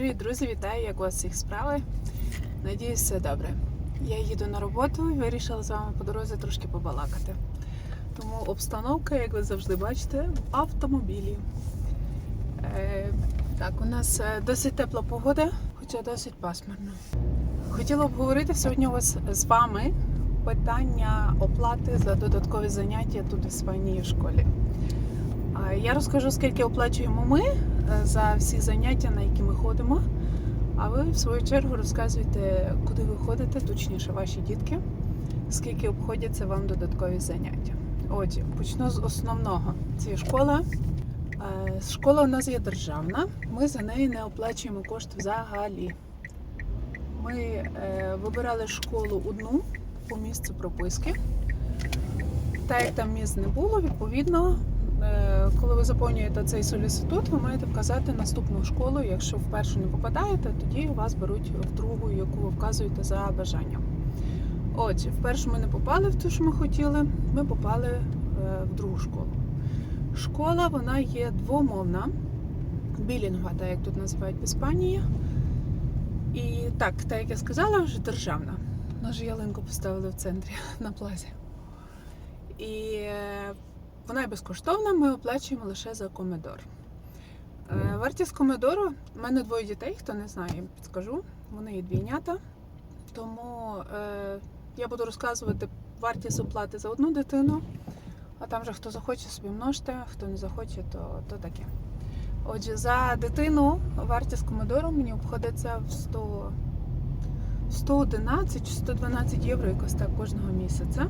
Привіт, друзі! Вітаю! Як у вас всіх справи? Надіюсь, все добре. Я їду на роботу і вирішила з вами по дорозі трошки побалакати. Тому обстановка, як ви завжди бачите, в автомобілі. Е, так, у нас е, досить тепла погода, хоча досить пасмурно. Хотіла б говорити сьогодні з вами питання оплати за додаткові заняття тут в Іспанії в школі. А Я розкажу, скільки оплачуємо ми е, за всі заняття, на які ми ходимо. А ви, в свою чергу, розказуєте, куди ви ходите, точніше, ваші дітки, скільки обходяться вам додаткові заняття. Отже, почну з основного. Це школа. Е, Школа у нас є державна. Ми за неї не оплачуємо кошти взагалі. Ми е, вибирали школу одну по місцю прописки. Так як там місць не було, відповідно, е, коли ви заповнюєте цей соліситут, ви маєте вказати наступну школу. Якщо в не попадаєте, тоді вас беруть в другу, яку ви вказуєте за бажанням. Отже, в першу ми не попали в ту, що ми хотіли, ми попали е, в другу школу. Школа вона є двомовна, білінгва, так як тут називають в Іспанії. І так, так як я сказала, вже державна. Нашу ялинку поставили в центрі на плазі. І е, вона є безкоштовна, ми оплачуємо лише за комедор. Е, Вартість комедору, в мене двоє дітей, хто не знає, підскажу. Вони є двійнята. Тому е, я буду розказувати вартість оплати за одну дитину, а там вже хто захоче собі множте, хто не захоче, то, то таке. Отже, за дитину вартість комедору мені обходиться в 100, 111 чи 112 євро якось так кожного місяця.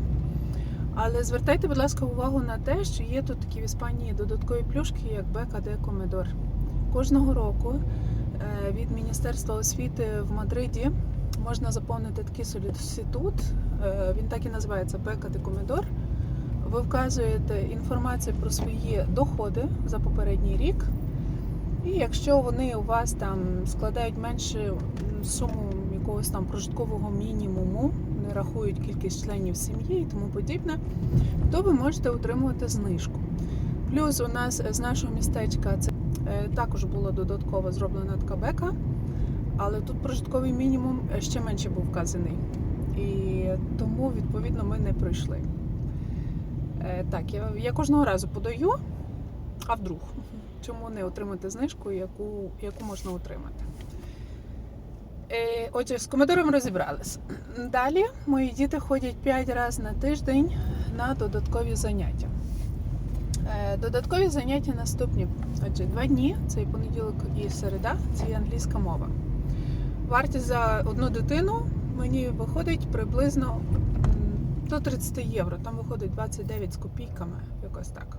Але звертайте, будь ласка, увагу на те, що є тут такі в Іспанії додаткові плюшки, як БКД Комедор. Кожного року е, від Міністерства освіти в Мадриді можна заповнити такий соліситут. Е, Він так і називається БКД Комедор. Ви вказуєте інформацію про свої доходи за попередній рік. І якщо вони у вас там складають менше суму якогось там прожиткового мінімуму, не рахують кількість членів сім'ї і тому подібне, то ви можете отримувати знижку. Плюс у нас з нашого містечка це е, також була додатково зроблена така бека, але тут прожитковий мінімум ще менше був вказаний. І тому, відповідно, ми не пройшли. Е, Так, я, я кожного разу подаю, а вдруг чому не отримати знижку, яку, яку можна отримати. Е, Отже, з комедором розібралися. Далі мої діти ходять 5 разів на тиждень на додаткові заняття. Е, Додаткові заняття наступні. Отже, два дні це і понеділок і середа, це є англійська мова. Вартість за одну дитину мені виходить приблизно до 30 євро. Там виходить 29 з копійками, якось так.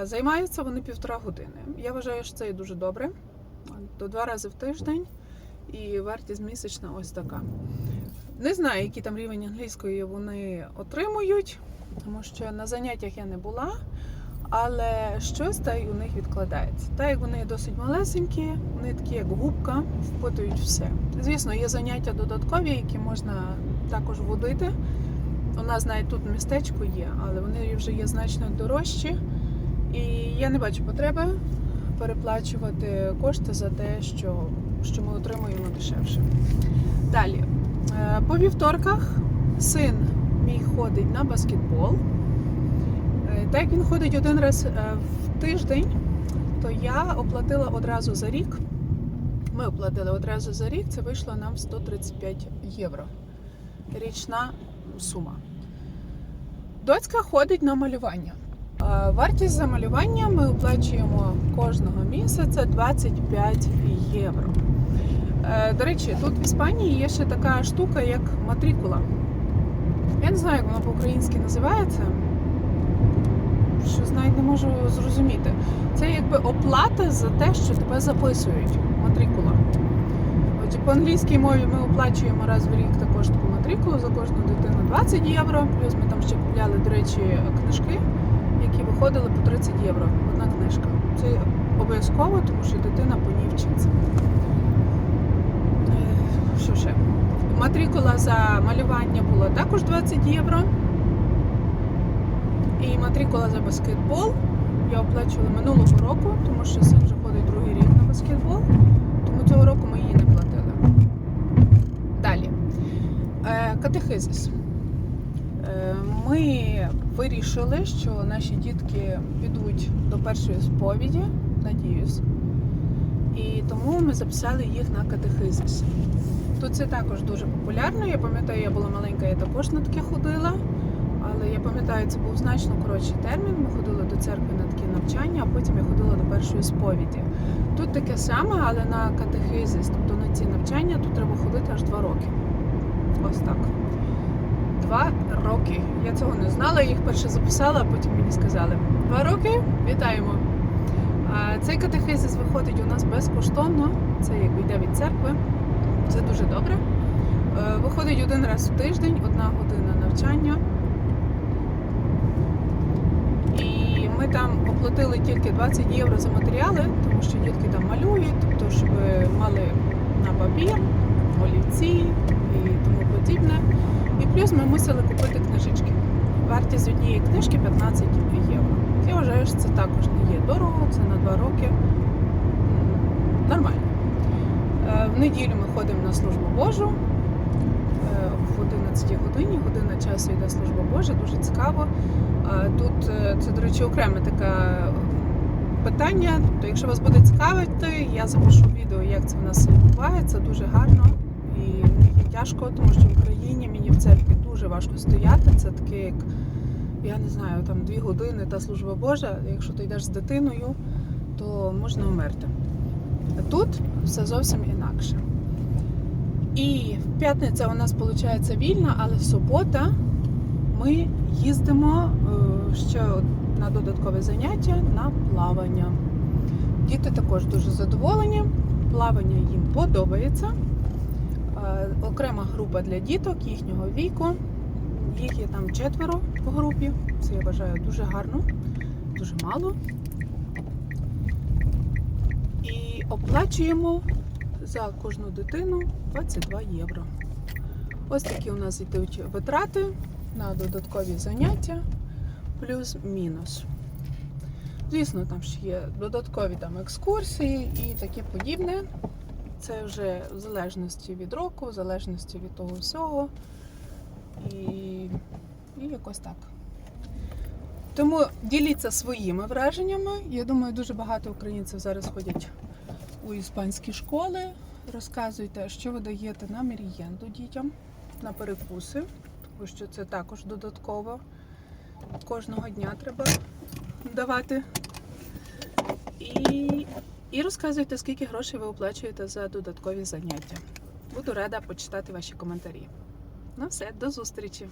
Е, Займаються вони півтора години. Я вважаю, що це є дуже добре. До два рази в тиждень, і вартість місячна ось така. Не знаю, який там рівень англійської вони отримують, тому що на заняттях я не була, але щось та й у них відкладається. Так як вони досить малесенькі, вони такі, як губка, впитують все. Звісно, є заняття додаткові, які можна також водити. У нас навіть тут містечко є, але вони вже є значно дорожчі. І я не бачу потреби переплачувати кошти за те, що, що ми отримуємо дешевше. Далі, Е, по вівторках син мій ходить на баскетбол. Е, Так як він ходить один раз е, в тиждень, то я оплатила одразу за рік. Ми оплатили одразу за рік, це вийшло нам 135 євро. Річна сума. Доцька ходить на малювання. Вартість за малювання ми оплачуємо кожного місяця 25 євро. Е, До речі, тут в Іспанії є ще така штука, як матрикула. Я не знаю, як вона по-українськи називається. Щось навіть не можу зрозуміти. Це якби оплата за те, що тебе записують. Матрикула. Отже, по англійській мові ми оплачуємо раз в рік також таку матрикулу за кожну дитину 20 євро. Плюс ми там ще купляли, до речі, книжки, які виходили по 30 євро. Одна книжка. Це обов'язково, тому що дитина по ній вчиться що ще? Матрикула за малювання була також 20 євро. І матрикула за баскетбол. Я оплачувала минулого року, тому що син вже ходить другий рік на баскетбол, тому цього року ми її не платили. Далі. Е, катехизис. Е, ми вирішили, що наші дітки підуть до першої сповіді, надіюсь. І тому ми записали їх на катехизис. Тут це також дуже популярно. Я пам'ятаю, я була маленька, я також на таке ходила. Але я пам'ятаю, це був значно коротший термін. Ми ходили до церкви на такі навчання, а потім я ходила до першої сповіді. Тут таке саме, але на катехизис, тобто на ці навчання, тут треба ходити аж два роки. Ось так. Два роки. Я цього не знала, я їх перше записала, а потім мені сказали: два роки, вітаємо. Цей катехизис виходить у нас безкоштовно. Це якби йде від церкви. Це дуже добре. Е, Виходить один раз в тиждень, одна година навчання. І ми там оплатили тільки 20 євро за матеріали, тому що дітки там малюють, тобто, щоб мали на папір, олівці і тому подібне. І плюс ми мусили купити книжечки. Вартість однієї книжки 15 євро. Вважаю, що це також не є дорого, це на 2 роки. Нормально. Е, В неділю ми ходимо на службу Божу. Е, В 11 годині, година часу йде служба Божа, дуже цікаво. Е, Тут це, до речі, окреме таке питання. То якщо вас буде цікавити, я запишу відео, як це в нас відбувається. Дуже гарно і не тяжко, тому що в Україні мені в церкві дуже важко стояти. Це таке, як я не знаю, там дві години та служба Божа. Якщо ти йдеш з дитиною, то можна вмерти. Тут все зовсім інакше. І п'ятниця у нас виходить вільна, але субота ми їздимо е, ще на додаткове заняття на плавання. Діти також дуже задоволені, плавання їм подобається. Е, Окрема група для діток їхнього віку. Їх є там четверо по групі. Це я вважаю дуже гарно, дуже мало. І оплачуємо за кожну дитину 22 євро. Ось такі у нас йдуть витрати на додаткові заняття, плюс-мінус. Звісно, там ще є додаткові там екскурсії і таке подібне. Це вже в залежності від року, в залежності від того всього. І, і якось так. Тому діліться своїми враженнями. Я думаю, дуже багато українців зараз ходять у іспанські школи. Розказуйте, що ви даєте на мерієнду дітям, на перекуси, тому що це також додатково. Кожного дня треба давати. І, і розказуйте, скільки грошей ви оплачуєте за додаткові заняття. Буду рада почитати ваші коментарі. Ну все, до зустрічі!